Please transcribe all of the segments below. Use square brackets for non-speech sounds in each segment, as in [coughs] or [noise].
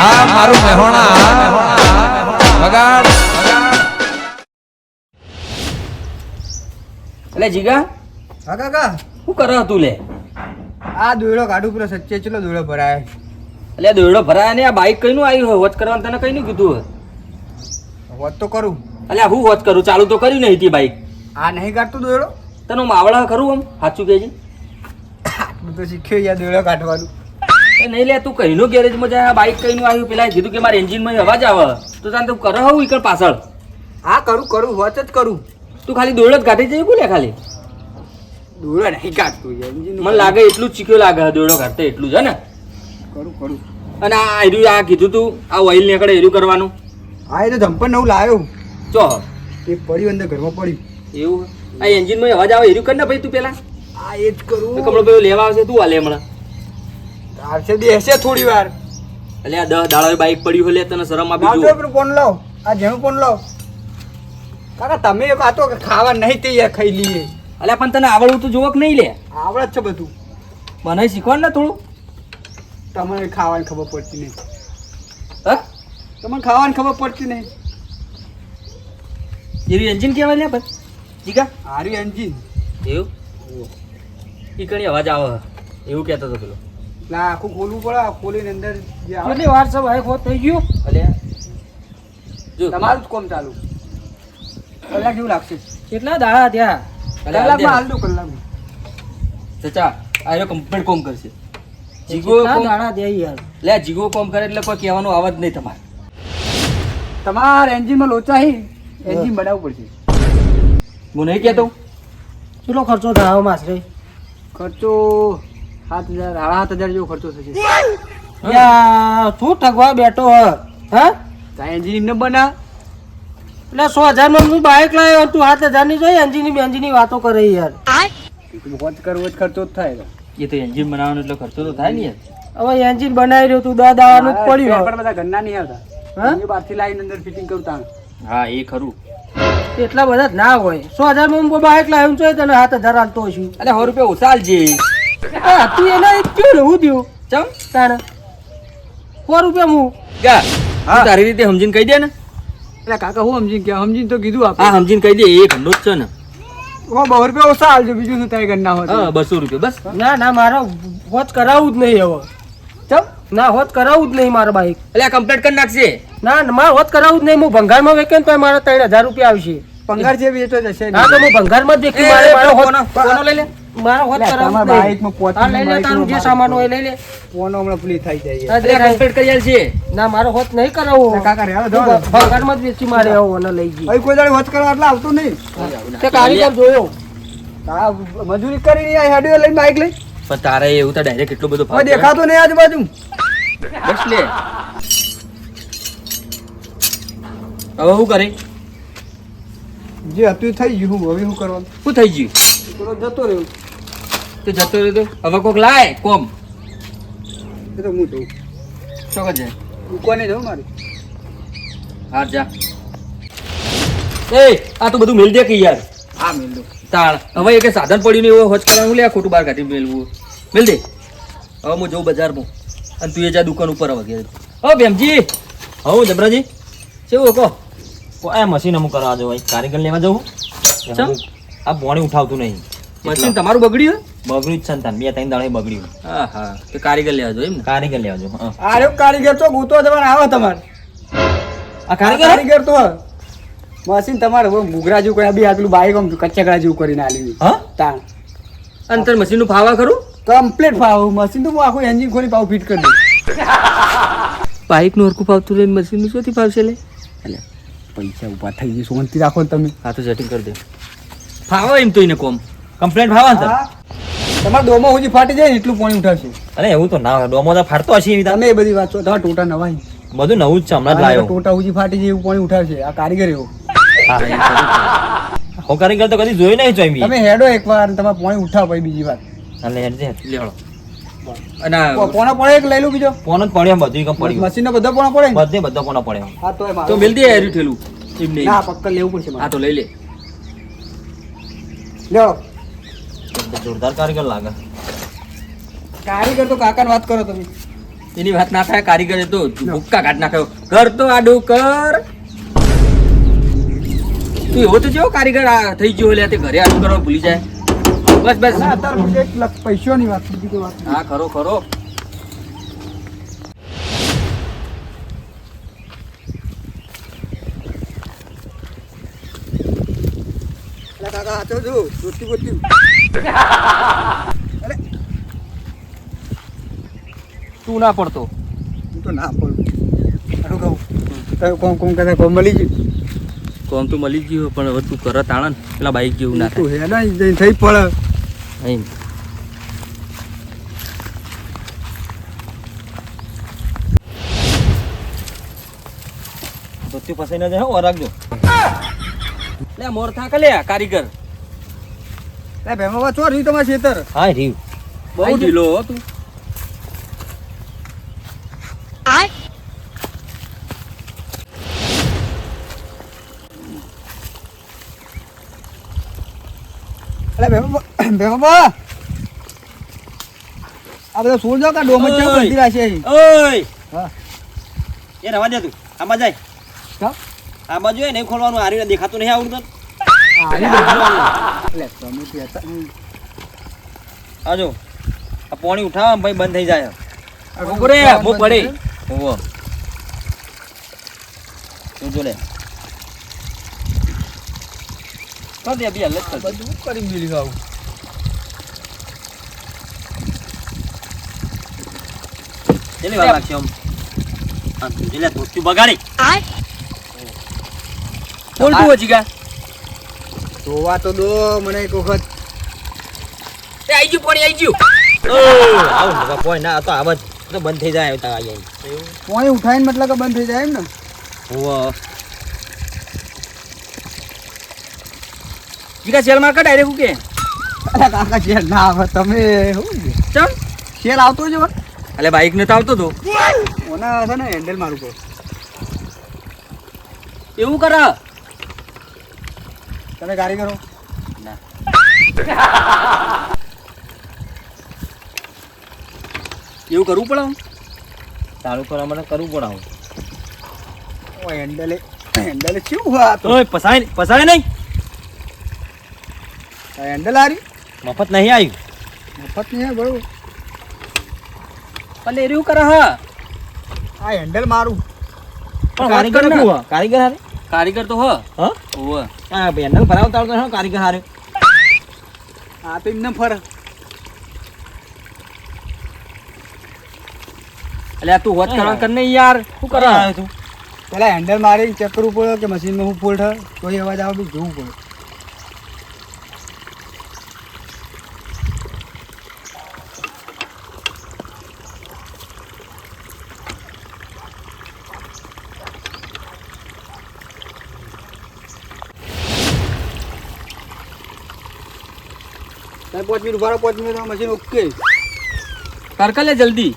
હા મારું મહેણા બગાડ એટલે જીગા. હા કાકા. શું કરો તું લે? આ દોયડો કાઢું પેલો સચ્ચે ચલો દોયડો ભરાય? એટલે દોયડો ભરાય ને આ બાઈક કઈનું આવ્યું હોય? વોચ કરવાનું તને કઈ નું કીધું વોચ તો કરું. એટલે હું વોચ કરું? ચાલુ તો કર્યું નહીં હતી બાઈક. આ નહીં કાઢતું દોયડો? તને માવડા ખરું આમ? સાચું કહેજે. [coughs] તો શીખ્યો યાર દોયડો કાઢવાનું. એ નહીં લે તું કઈનો ગેરેજમાં જાય આ બાઈક કઈનું આવ્યું પેલા કીધું કે મારા એન્જિનમાં અવાજ આવે. તો તને તું કરો હું ઈકડ પાછળ. હા કરું કરું વાત જ કરું. તું ખાલી દોડ જ કાઢી જઈ બોલે ખાલી. દોડો નહીં કાઢતું એન્જિન મને લાગે એટલું જ શીખ્યો લાગે દોડો કાઢતે એટલું જ ને? કરું કરું. અને આ આયરું આ કીધું તું આ ઓઇલ નીકળે એરું કરવાનું. હા એ તો જમ્પર નવું લાવ્યો ચો એ પડ્યું અંદર ઘરમાં પડ્યું. એવું? આ એન્જિનમાં અવાજ આવે એર્યું કર ને ભાઈ તું પેલા. હા એ જ કરું. કમળો પેલો લેવા આવશે તું હાલે હમણાં. આવશે બેસે થોડી વાર. એટલે આ દસ દાડા બાઈક પડ્યું હોય તને શરમ આપી જો પેલું ફોન લાવ. આ જેનું ફોન લાવ. કાકા તમે એક આ તો ખાવા નહીં તૈયાર ખાઈ લઈએ એટલે પણ તને આવડવું તો જોવક નહીં લે. આવડે જ છે બધું. મને શીખવાડ ને થોડું. તમને ખાવાની ખબર પડતી નહીં. હ? તમને ખાવાની ખબર પડતી નહીં. એવી એન્જિન કહેવાય લે ભાઈ. જીગા હારી એન્જિન એવું? એ કણી અવાજ આવે. એવું કહેતો હતો પેલો. આ આખું ખોલવું પડે? ખોલીને અંદર જે કેટલી વાર છે ભાઈ ખોટ થઈ ગયું? ભલે જો. તમારું જ કોમ ચાલુ. કલાક જેવું લાગશે. કેટલા દાડા ત્યાં અલ્યા, કલાકમાં હાલ દો કલાકમાં. ચચા આ કમ્પ્લીટ કોમ કરશે. જીગો કોમ દાડા દે યાર? લે જીગો કોમ કરે એટલે કોઈ કહેવાનું અવાજ નહીં તમારે. તમારે એન્જિનમાં લોચા હી. એન્જિન બનાવવું પડશે. હું નહીં કહેતો. કેટલો ખર્ચો થાય માસરે ખર્ચો સાત હજાર સાડા સાત હજાર જેવો ખર્ચો થશે. તું ઠગવા બેઠો હ? હા? ત્યાં એન્જિન એમને બના. એટલે સો હજારમાં હું બાઇક લાવ્યો તું સાત હજારની જોઈ એન્જિન બેન્જિનની વાતો કરે યાર. વોચ કરવો જ ખર્ચો જ થાય એ તો એન્જિન બનાવવાનો એટલે ખર્ચો તો થાય ને યાર. હવે એન્જિન બનાવી રહ્યો તું દા દાવાનું જ પડ્યું પણ બધા ઘરના નહીં આવતા. હા? બારથી બહારથી લાવીને અંદર ફિટિંગ કરું તાણ. હા એ ખરું. એટલા બધા ના હોય. સો હજારમાં હું બાઇક લાવ્યો છું તને સાત હજાર હાલતો છું. અરે સો રૂપિયા ઓછા આલજે હા તું એના કયું ને હું દઉં ચમ તાણે સો રૂપિયા હું. ગા તું તારી રીતે સમજીને કહી દે ને. એટલે કાકા હું સમજીને કે સમજીને તો કીધું હા સમજીને કહી દે એ ઘંડો જ છે ને. હો બસો રૂપિયા ઓછા આવજો બીજું શું થાય ઘરના હોય હા બસો રૂપિયા બસ. ના ના મારે હોત કરાવું જ નહીં હવે. ચમ ના હોત કરાવું જ નહીં મારા બાઇક એટલે આ કમ્પ્લીટ કરી નાખશે ના ના, મારે હોત કરાવવું જ નહીં હું ભંગારમાં વેકે ને તો મારે ત્રણ હજાર રૂપિયા આવશે. ભંગાર જેવી જશે હા તો હું ભંગારમાં જ મારે મારો હોત લઈ લે? મારો હોત એટલે કરાવવું તમારા જ બાઇકમાં નહીં પોચીને હા લઈ લે તારું જે સામાન હોય લઈ લે. ફોન હમણાં પેલી થઈ જાય હા, કમ્પ્લીટ કરી આલશે ના મારો હોત નહીં કરાવવું. કાકા રહ્યા તું જાઓ ભ- વેચી મારે આવો અને લઈ જઈ હવે કોઈ દાડે વચ કરવા એટલે આવતું નહીં. તે કારીગર જોયો. આ મજૂરી કરી આ હેડ્યો લઈને બાઇક લઈ. પણ તારે એવું તો ડાયરેક્ટ એટલું બધું ભાવ દેખાતો નહીં આજુબાજુ. બસ લે. હવે શું કરે? જે હતું થઈ ગયું હવે શું કરવાનું? શું થઈ ગયું? થોડો જતો રહ્યો. તો જતો રહ્યો તો? હવે કોક લાય કોમ. એ તો હું જઉં. ચોકત જાય મૂકવાને જવું મારે? હા જા. એ આ તો બધું મેલ દે કે યાર. હા મેલ દો. તાળ. હવે એક સાધન પડ્યું ને એવો હોજ કરવાનું લે ખોટું બહાર કાઢી મેલવું. મેલ દે. હવે હું જઉં બજારમાં. અને તું એ જા દુકાન ઉપર વગેરે ઓ બેમજી હવ જબરાજી. કેવું કહો આ મશીન અમુક કરવા જવું કારીગર લેવા જવું? ચમ? આ બોણી ઉઠાવતું નહીં. મશીન તમારું બગડ્યું બગડ્યું જ છે ને તાન બે ત્રણ દાડે બગડ્યું. હા હા. તો કારીગર લેવા જો એમ કારીગર લેવા જો હા. આ કારીગર તો ગૂતો તમારે આવો તમારે. આ કારીગર કારીગર તો મશીન તમારે ઘૂઘરા જેવું કર્યા બી આટલું બાઈક આમ કચ્ચકડા જેવું કરીને આલી હા? તાણ. અંતર તાર મશીનનું ફાવા ખરું? કમ્પ્લીટ ફાવ. મશીન તો હું આખું એન્જિન ખોલી પાવ ફિટ કરી દઉં. બાઇકનું હરખું ફાવતું લઈને મશીનનું શોથી ફાવશે લે. એટલે પૈસા ઊભા થઈ ગઈ શાંતિ રાખો ને તમે. હા તો સેટિંગ કરી દે. ફાવો એમ તો એને કોમ. કમ્પ્લેન્ટ ફાવા ને તમારે ડોમો સુધી ફાટી જાય ને એટલું પાણી ઉઠાવશે. અરે એવું તો ના હોય. ડોમો તો ફાટતો હશે એવી તમે એ બધી વાત છો. તમારા ટોટા નવા બધું નવું જ છે હમણાં જ લાવ્યો ટોટા સુધી ફાટી જાય એવું પાણી ઉઠાવશે. આ કારીગર એવો. હો કારીગર તો કદી જોઈ નહીં જોઈ તમે હેડો એકવાર અને તમારે પાણી ઉઠાવો પછી બીજી વાત અને હેડ છે લેવડો. અને પોણા પડે એક લઈ લો બીજો? ફોન જ પડ્યો બધું કમ પડ્યું. મશીન નો? બધા પોણા પડે બધે પડ્યો હા તો એમાં તો મેલ દે ઠેલું. ના પક્કર લેવું પડશે મારે. તો લઈ લે. લ્યો. જોરદાર કારીગર લાગે. કારીગર તો કાકા વાત કરો તમે. એની વાત ના થાય કારીગર તો ભૂક્કા કાઢ નાખ્યો. કર તો આડું કર. તું એવો તો જેવો કારીગર આ થઈ ગયો એટલે તે ઘરે આડું કરવા ભૂલી જાય. બસ બસ. ના, એક લાખ વાત બીજી વાત. હા ખરો ખરો. કાકા તો રોટી બોટી અરે તું ના પડતો. હું તો ના પડું. આટલું કહું? તો કોણ કોણ કદાચ કોણ મળી ગયું? કોમ તો મળી ગયું પણ હવે તું કરત આણંદ પેલા બાઈક જેવું ના તું હે ને જઈને થઈ પડે. અહીં ધોતી ફસાઈ ના જાય હો રાખજો. લે મોર થાક લે કારીગર. લે ભેમા ચો રહ્યું તમારે ખેતર? હા રીવ બહુ ઢીલો હો તું. અલે ભેમા ભેમા આ બધા સોલ જાવ કા ડોમ જ ઓય. બંધી ઓય. હા. એ રવા દે તું. આમાં જાય. કા? બાજુ નહીં ખોલવાનું આરી દેખાતું નહીં આવડતું. આ નહીં. આ પાણી આ ઉઠાવ ભાઈ બંધ થઈ જાય. આ ઊભો બહુ પડે. ઓવો તું લે. કર દે બી હાલત કર બધું કરી મેલ્યું આવું. કેટલી વાર લાગશે આમ? આ તું જે લે ધોતી બગાડી. બોલ હોય જીગા જોવા તો દો મને એક વખત. એ આઈ ગયું પાણી આઈ ગયું. આવું નકા કોઈ ના તો આવા તો બંધ થઈ જાય તા આઈ કોઈ ઉઠાઈને મતલબ કે બંધ થઈ જાય એમ ને? ઓવો જીગા સેલમાં કઢાઈ રેખું કે અરે કાકા શેર ના આવે તમે શું? ચમ? શેર આવતો જ અલે એટલે બાઈક ને તો આવતો તો. ઓના છે ને હેન્ડલ મારું કહું એવું કર. તમે કારીગરો એવું કરવું પડે હું તારું કરવા માટે કરવું પડે હું ઓ હેન્ડલે હેન્ડલે શું હોય તો ઓય પસાય પસાય નહીં. હેન્ડલ આરી મફત નહીં આવ્યું મફત નહીં આવ્યું બરોબર. પણ એ રહ્યું કરે હા. આ હેન્ડલ મારું. પણ કારીગર કર ને. કારીગર હારે? કારીગર તો હ. હા? ઓવે. આ આવડતો હે કારીગર હારે. આ તો એમને ફર. એટલે આ તું હોત કરવા કર ને યાર. શું કરે આવે તું? પેલા હેન્ડલ મારી ચક્કર ઉપર કે મશીનમાં હું ફોલ્ટ હે? કોઈ અવાજ આવે જોવું પડે. પાંચ મિનિટ ઊભા પાંચ મિનિટ મશીન ઓકે કર. કર લે જલ્દી.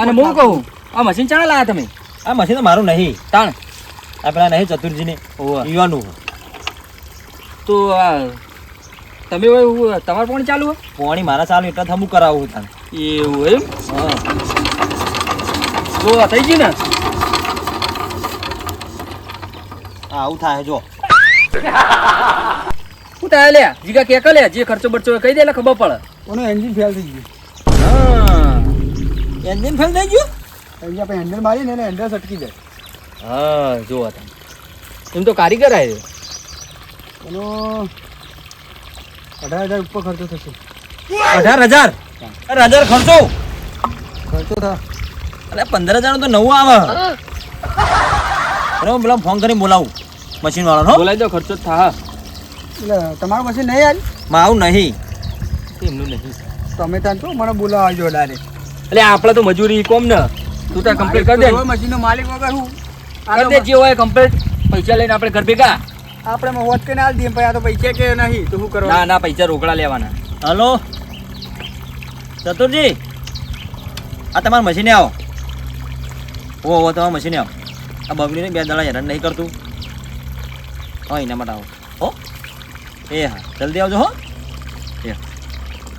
અને હું કહું આ મશીન ચાણા લાયા તમે? આ મશીન તો મારું નહીં. તાણ. આ પેલા નહીં ચતુરજીને યુવાનું તો આ તમે તમારે પણ ચાલુ પાણી પોણી મારા ચાલુ એટલે થમું કરાવું તને એવું એમ? હા. થઈ ગયું ને? આ આવું થાય જો. શું થાય લે જીગા કે કે લે જે ખર્ચો બરચો કહી દે એટલે ખબર પડે. ઓનો એન્જિન ફેલ થઈ ગયું. હા. એન્જિન ફેલ થઈ ગયું? અહીંયા આપણે હેન્ડલ મારી એને હેન્ડલ સટકી જાય. હા જો તમે. એમ તો કારીગર આવે એનો અઢાર હજાર ઉપર ખર્ચો થશે. અઢાર હજાર? અઢાર હજાર ખર્ચો? ખર્ચો થા. અરે પંદર હજાર તો નવું આવે. પેલા ફોન કરીને બોલાવું. મશીન વાળાનો હો. બોલાવી દો ખર્ચો થા. તમારું મશીન નહીં આવી? મારું નહીં. એમનું નહીં. તમે ત્યાં તો મને બોલાવા જો ડારે એટલે આપણે તો મજૂરી કોમ ને. તું ત્યાં કમ્પ્લીટ કરી દે મશીન નો માલિક વગર હું. કરી દે જે હોય કમ્પ્લીટ પૈસા લઈને આપણે ઘર ભેગા. આપણે હોત કે ના દઈએ પછી આ તો પૈસા કે નહીં તો શું કરવા ના ના પૈસા રોકડા લેવાના. હલો. ચતુરજી આ તમારા મશીને આવો. ઓ ઓ તમારા મશીને આવો. આ બગડીને બે દાડા હેરાન નહીં કરતું. હા એના માટે આવો. એ હા જલ્દી આવજો હો. એ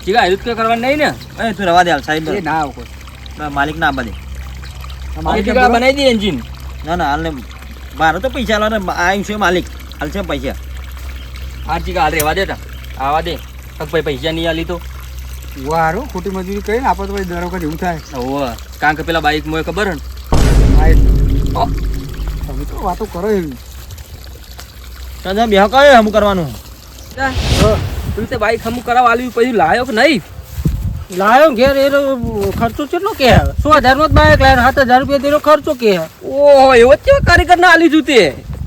જીગા હેલ્પ કરવાની નહીં ને? એ તું રવા દે હાલ સાહેબ. એ ના આવો કોઈ માલિક ના બને. માલિક બનાવી દે એન્જિન. ના ના હાલ ને મારે તો પૈસા લાવે આવ્યું છે માલિક. હાલ છે પૈસા. હા ચીકા હાલ રેવા દે તા. આવા દે. તો ભાઈ પૈસા નહીં આલી તો. વારો ખોટી મજૂરી કરીને આપણે તો પછી દર વખત એવું થાય. હોવે કારણ કે પેલા બાઈક મોય ખબર ને? હા, એ- તમે તો વાતો કરો એવી. બે તમે કયો હમું કરવાનું. તું તે બાઈક હમું કરાવવા આલ્યું પછી લાયો કે નહીં? લાયો ઘેર એ ખર્ચો કેટલો કે સો હજાર નો બાઈક લાયો સાત હજાર રૂપિયા તેનો ખર્ચો કે ઓહો એવો જ કેવા કારીગર ના આલી તું તે?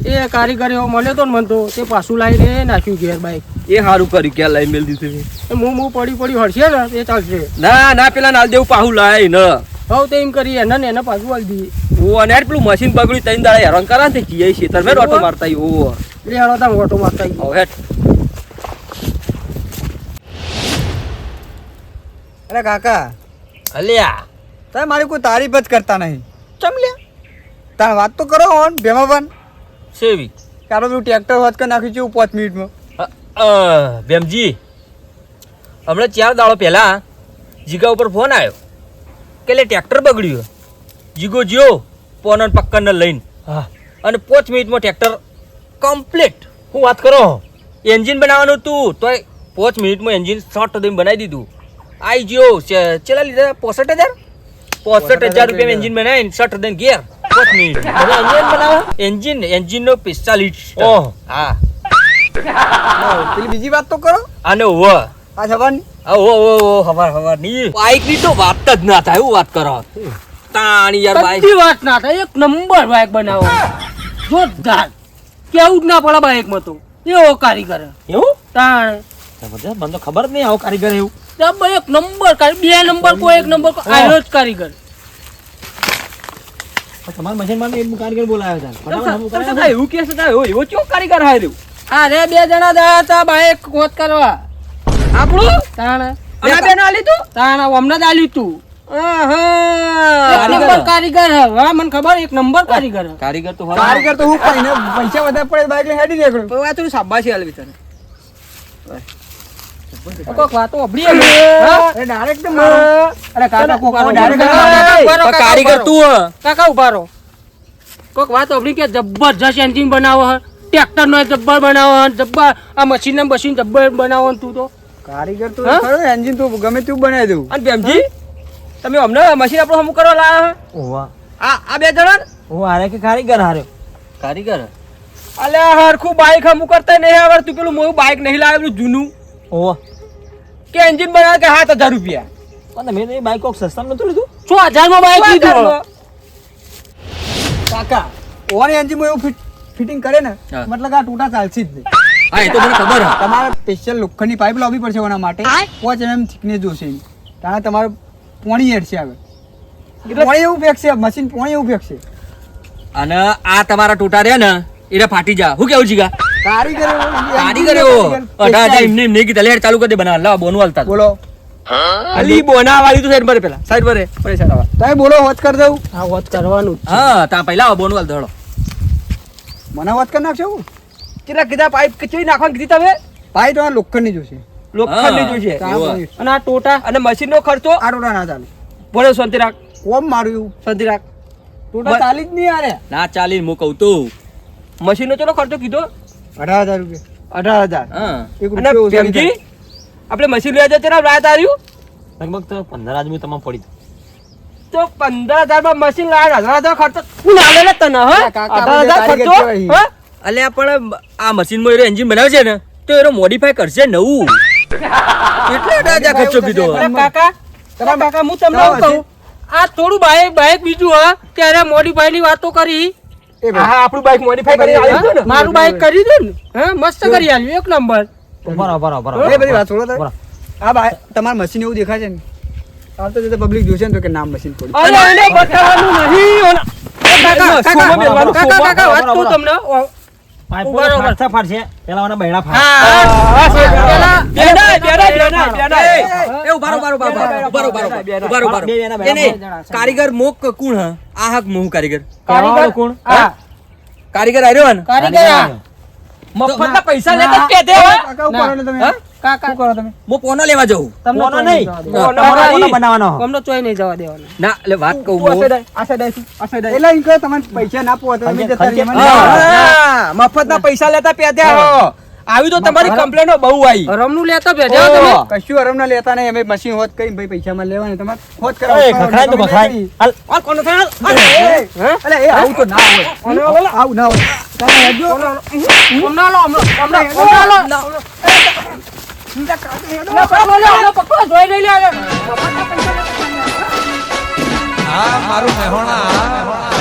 એ કારીગર એવો મળ્યો તો ને મને તો. તે પાછું લાવીને નાખ્યું ઘેર બાઈક. એ સારું કર્યું ક્યાં લઈ મેલ દીધું મું મું પડી પડી હળશે ને એ ચાલશે. ના ના પેલા નાલ દેવું પાહું લાય ન. હવે તે એમ કરી એને ને એને પાછું વાળી દીધી ઓ અને પેલું મશીન બગડ્યું તઈને દાડા હેરાન કરા ને તે છે તમે ઓટો મારતા. ઓ. એટલે હેડો ઓટો મારતા. હેઠ. અરે કાકા. અલ્યા. તમે મારી કોઈ તારીફ જ કરતા નહીં. ચમ લે તાર વાત તો કરો ઓન ભેમા પણ સેવી કારો પેલું ટ્રેક્ટર વાત કરી નાખ્યું છું પાંચ મિનિટમાં. ભેમજી હમણાં ચાર દાડો પહેલા જીગા ઉપર ફોન આવ્યો કે લે ટ્રેક્ટર બગડ્યું જીગો જ્યો પોન પક્કન લઈને. હા. અને પાંચ મિનિટમાં ટ્રેક્ટર કમ્પ્લીટ. હું વાત કરો એન્જિન બનાવવાનું હતું તોય પાંચ મિનિટમાં એન્જિન શોર્ટ દઈને બનાવી દીધું. આઈ છે- ચેલા લીધા? પોસઠ હજાર? પોસઠ હજાર રૂપિયા એન્જિન બનાવે શટ દઈને ગેર પાંચ મિનિટ. [laughs] એન્જિન બનાવો? એન્જિન એન્જિન નો પિસ્તાલીસ ઓહ. હા. પેલી બીજી વાત તો કરો. અને વ આ જવાની ઓ ઓ ઓ હવાર હવારની બાઈકની તો વાત જ ના થાય એવું વાત કરો. તાણી યાર બાઈક. ની વાત ના થાય એક નંબર બાઈક બનાવો. જોરદાર. કેવું જ ના પડે બાઈકમાં તો. એવો કારીગર. એવું? તાણ. મને તો ખબર જ નહીં આવો કારીગર એવું. જબ્બર એક નંબર બે નંબર કોઈ એક નંબર આવ્યો જ કારીગર. તમારા એક કારીગર બોલાવ્યો હતા ફટાફટ હમું કરાવો. તમે એવું કે છે. એવો એવો કારીગર હાય આ રે બે જણા દયા હતા બાઈક કોત કરવા. આપણું? તાણ. અને બેન આલી તું? તાણ હમણાં જ આલ્યું તું. આહા. એક નંબર કારીગર હા. મને ખબર એક નંબર કારીગર કારીગર તો કારીગર તો હું પૈસા વધારે પડે બાઈક હેડી નીકળું. તો આ તું શાબાશી આલે બિચારે. કોક વાતો અભડી હે? ડાયરેક્ટ મારો. અરે કાકા કોક કાકા, ડાયરેક્ટ કાકા, ઊભા રહો, કાકા, કારીગર તું કાકા ઊભા કોક વાત અભડી કે જબરજસ્ત એન્જિન બનાવો હે. ટ્રેક્ટર નો જબ્બર બનાવો હે. જબ્બર આ મશીન ને મશીન જબ્બર બનાવો તું તો. કારીગર તો ખરો એન્જિન તો ગમે તેવું બનાવી દઉં. અને બેમજી તમે અમને મશીન આપણું હમું કરવા લાયા ઓવા. આ આ બે જણા? હું હારે કે કારીગર હારે? કારીગર? અલ્યા હરખું બાઈક હમું કરતા નહીં આવડતું. પેલું મોયું બાઈક નહીં લાવેલું જૂનું. ઓવા. કે એન્જિન બનાવે કે સાત હજાર રૂપિયા. પણ તમે તો એ બાઈક કોક સસ્તા નતું લીધું. છો હજારમાં બાઈક લીધું કાકા ઓન એન્જિનમાં એવું ફિટિંગ કરે ને મતલબ આ ટૂટા ચાલશે જ નહીં. હા એ તો મને ખબર તમારે સ્પેશિયલ લોખંડની પાઇપ લાવવી પડશે એના માટે. પાંચ એમએમ થિકનેસ જોશે. કારણ તમારે પોણી હેડશે હવે. પોણી એવું ફેંકશે મશીન પોણી એવું ફેંકશે. અને આ તમારા ટૂટા રહ્યા ને એટલે ફાટી જા. હું કેવું જીગા? કારીગર એવો, કારીગર એવો? અઢાર હજાર એમને એમને કીધા. લેટ ચાલુ કરી દે બનાવ. લાવ બોનું હાલતા બોલો. અલી બોના વાળી તો સાઈડ પર પેલા. સાઈડ પર પડે સાઈડ તમે બોલો હોત કરી દઉં. આ વાત કરવાનું હા તા પહેલા આવો બોનું હાલ દોડો મને હોત કરી નાખશો? કેટલા કીધા પાઇપ કચોઈ નાખવાની કીધી તમે? ભાઈ તમારે લોખંડની જોશે લોખંડની કામ અને આ ટોટા અને મશીન નો ખર્ચો? આ ટોટા ના ચાલે. બોલો શાંતિ રાખ. કોમ મારું એવું? શાંતિ રાખ. ટોટા ચાલી જ નહીં ના ચાલી હું કહું તું. મશીન નો ચલો ખર્ચો કીધો? અઢાર હજાર રૂપિયા. અઢાર હજાર? હા. આપણે મશીન લેવા જતા ને રાત આવ્યું લગભગ તો પંદર આદમી તમામ પડી તો પંદર હજારમાં મશીન લાવે અઢાર હજાર ખર્ચો. હું લાવે ને તને હા? કાકા અઢાર હજાર ખર્ચો અલ્યા પણ આ મશીનમાં એન્જિન બનાવે છે ને તો એનો મોડિફાઈ કરશે નવું. કેટલો અઢાર હજાર ખર્ચો કીધો? કાકા કાકા હું તમને કહું. આ થોડું બાઈક બાઈક બીજું હા ત્યારે મોડીફાઈ ની વાતો કરી. એ હા આપણું બાઈક મોડિફાઈ કરી? આવ્યું ને? મારું બાઈક કરી દે ને. હા મસ્ત કરી આલ્યું એક નંબર બરાબર બરાબર એ બધી વાત છોડો તમે. બરાબર. આ ભાઈ તમાર મશીન એવું દેખાય છે ને? આવતો જતા પબ્લિક જોશે ને તો કે નામ મશીન પડ્યું અરે એને બતાવવાનું નહીં કાકા કાકા કાકા વાત કહું તમને. બરાબર. પેલા મને બૈડા. કારીગર મોક કોણ હ? આ હક મોહ કારીગર? કહેવાવાળો કોણ? કારીગર આવ્યો ને? કારીગર. પૈસા લેતા કે તે કાકા ઉપર તમે. હા? કાકા. કરો તમે? હું પોનો લેવા જઉં. તમને પોનો નહીં નહીં? જવા તમારો તમારો પોનો બનાવવાનો. અમને ચોય નહીં જવા દેવાના. ના એટલે વાત કહું હું. એટલે કહો તમને પૈસા ના પોહાય તમે જતા હા, મફતના પૈસા લેતા પેદ્યા હો. આવી તો તમારી કમ્પ્લેનો બહુ આવી. રમનું લેતા ભેજા તમે? કશું આરામ ના લેતા નહીં અમે મશીન હોત કઈ ભાઈ પૈસા માં લેવાના. તમારે હોત કરો એ ખખડાય તો ખખડાય. હાલ. આ કોનો થાય? અલે એ આવું તો ના હોય. આવું ના હોય. તમે હમણાં લે આ મારું મહેણા.